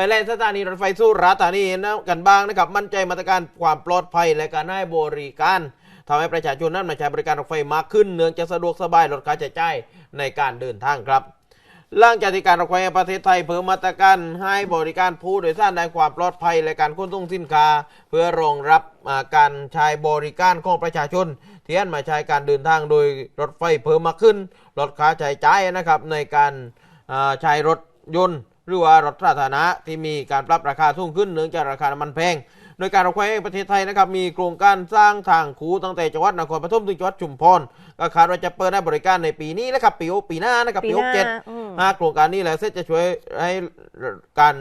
ไปเล่นสถานีรถไฟสุราษฎร์ธานีนะกันบ้างนะครับมั่นใจมาตรการความปลอดภัยและการให้บริการทำให้ประชาชนนั้นมาใช้บริการรถไฟมากขึ้นเนื่องจากสะดวกสบายลดค่าใช้จ่ายในการเดินทางครับหลังจากที่การรถไฟประเทศไทยเพิ่มมาตรการให้บริการผู้โดยสารในความปลอดภัยและการขนส่งสินค้า เพื่อรองรับาการใช้บริการของประชาชนที่หันมาใช้การเดินทางโดยรถไฟเพิ่มมากขึ้นลดค่าใช้จ่ายนะครับในการาใช้รถยนต์ หรือว่ารถสาธารณะที่มีการปรับราคาสูงขึ้นเนื่องจากราคาน้ำมันแพง โดยการรถไฟแห่งประเทศไทยนะครับมีโครงการสร้างทางคูตั้งแต่จังหวัดนครปฐมถึงจังหวัดชุมพรก็คาดว่าจะเปิดให้บริการในปีนี้นะครับปีปีหน้านะครับปีปีหหกน้าเจ็ดอืมห้าโครงการนี้แหละเสร็จจะช่วยให้การ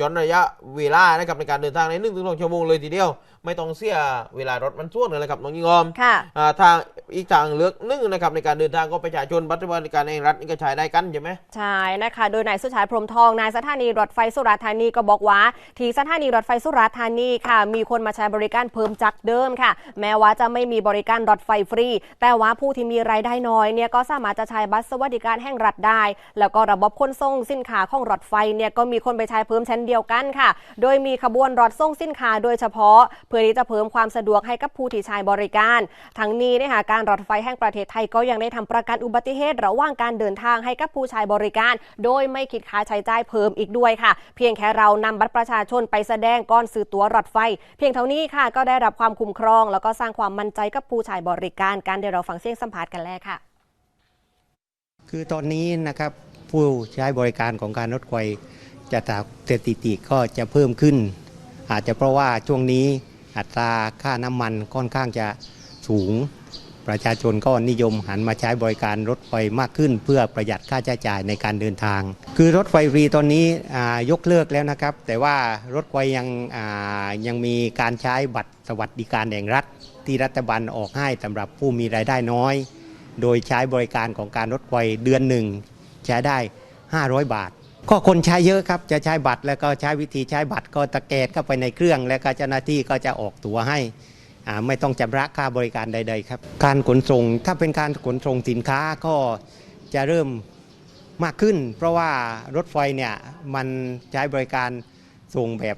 ย้อนระยะเวลานะครับในการเดินทางในหนึ่งถึงสองชั่วโมงเลยทีเดียว ไม่ต้องเสียเวลารถมันช่วงเลยนะครับน้องยิงออมค่ะอ่าทาง อีกทางเลือกหนึ่งนะครับในการเดินทางของประชาชนบัตรบริการเองรัฐนี่ก็ใช้ได้กันใช่ไหมใช่นะคะ โดยนายสุชาติพรหมทองนายสถานีรถไฟสุราษฎร์ธานีก็บอกว่า ที่สถานีรถไฟสุราษฎร์ธานีค่ะ มีคนมาใช้บริการเพิ่มจากเดิมค่ะ แม้ว่าจะไม่มีบริการรถไฟฟรี แต่ว่าผู้ที่มีรายได้น้อยเนี่ยก็สามารถจะใช้บัตรสวัสดิการแห่งรัฐได้ แล้วก็ระบบขนส่งสินค้าของรถไฟเนี่ยก็มีคนไปใช้เพิ่มเช่นเดียวกันค่ะ โดยมีขบวนรถส่งสินค้าโดยเฉพาะ เพื่อที่จะเพิ่มความสะดวกให้กับผู้ที่ใช้บริการ ทั้งนี้นะคะการรถไฟแห่งประเทศไทยก็ยังได้ทำประกันอุบัติเหตุระหว่างการเดินทางให้กับผู้ใช้บริการ โดยไม่คิดค่าใช้จ่ายเพิ่มอีกด้วยค่ะ เพียงแค่เรานำบัตรประชาชนไปแสดงก่อนซื้อตั๋วรถไฟ เพียงเท่านี้ค่ะก็ได้รับความคุ้มครอง แล้วก็สร้างความมั่นใจกับผู้ใช้บริการการเดี๋ยวเราฟังเสียงสัมภาษณ์กันแล้วค่ะ คือตอนนี้นะครับผู้ใช้บริการของการรถไฟจะจากสถิติก็จะเพิ่มขึ้น อาจจะเพราะว่าช่วงนี้อัตราค่าน้ำมันค่อนข้างจะสูง ประชาชนก็นิยมหันมาใช้บริการรถไฟมากขึ้น เพื่อประหยัดค่าใช้จ่ายในการเดินทาง คือรถไฟฟรีตอนนี้ยกเลิกแล้วนะครับ แต่ว่ารถไฟยังยังมีการใช้บัตรสวัสดิการแห่งรัฐ ที่รัฐบาลออกให้สำหรับผู้มีรายได้น้อย โดยใช้บริการของการรถไฟเดือนหนึ่งใช้ได้ 500 บาทก็คนใช้เยอะครับ จะใช้บัตรแล้วก็ใช้วิธีใช้บัตรก็ตะแกรงเข้าไปในเครื่อง แล้วก็เจ้าหน้าที่ก็จะออกตั๋วให้ ไม่ต้องจำระค่าบริการใด ๆ ครับ การขนส่งถ้าเป็นการขนส่งสินค้าก็จะเริ่มมากขึ้น เพราะว่ารถไฟเนี่ยมันใช้บริการส่งแบบ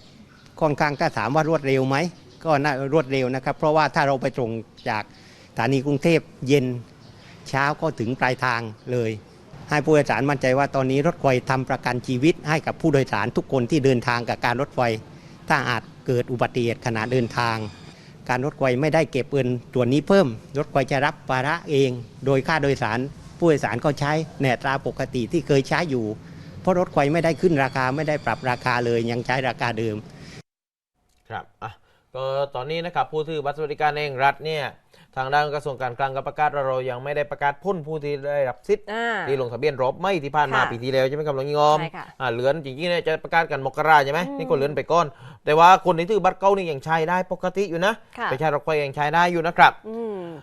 ค่อนข้างถ้าถามว่ารวดเร็วไหมก็น่ารวดเร็วนะครับ เพราะว่าถ้าเราไปส่งจากสถานีกรุงเทพเย็นเช้าก็ถึงปลายทางเลย ให้ผู้โดยสารมั่นใจว่าตอนนี้รถไฟทำประกันชีวิต ให้กับผู้โดยสารทุกคนที่เดินทางกับการรถไฟ ถ้าอาจเกิดอุบัติเหตุขณะเดินทาง การรถไฟไม่ได้เก็บเงินตัวนี้เพิ่ม รถไฟจะรับภาระเอง โดยค่าโดยสารผู้โดยสารก็ใช้ในตราปกติที่เคยใช้อยู่ เพราะรถไฟไม่ได้ขึ้นราคาไม่ได้ปรับราคาเลยยังใช้ราคาเดิม ครับอะ ก็ตอนนี้นะครับผู้ถือบัตรสวัสดิการแห่งรัฐเนี่ยทางด้านกระทรวงการคลังก็ประกาศว่าเรายังไม่ได้ประกาศพ้นผู้ที่ได้รับสิทธิ์อ่าที่ลงทะเบียนรอบไม่ที่ผ่านมาค่ะปีที่แล้วใช่ไหมครับน้องยิงออมใช่ค่ะอ่าเลื่อนจริงๆเนี่ยจะประกาศกันมกราใช่ไหมอืมนี่ก็เลื่อนไปก่อน แต่ว่าคนที่ถือบัตรเก่านี่ยังใช้ได้ปกติอยู่นะค่ะไปใช้รถไฟยังใช้ได้อยู่นะครับอืม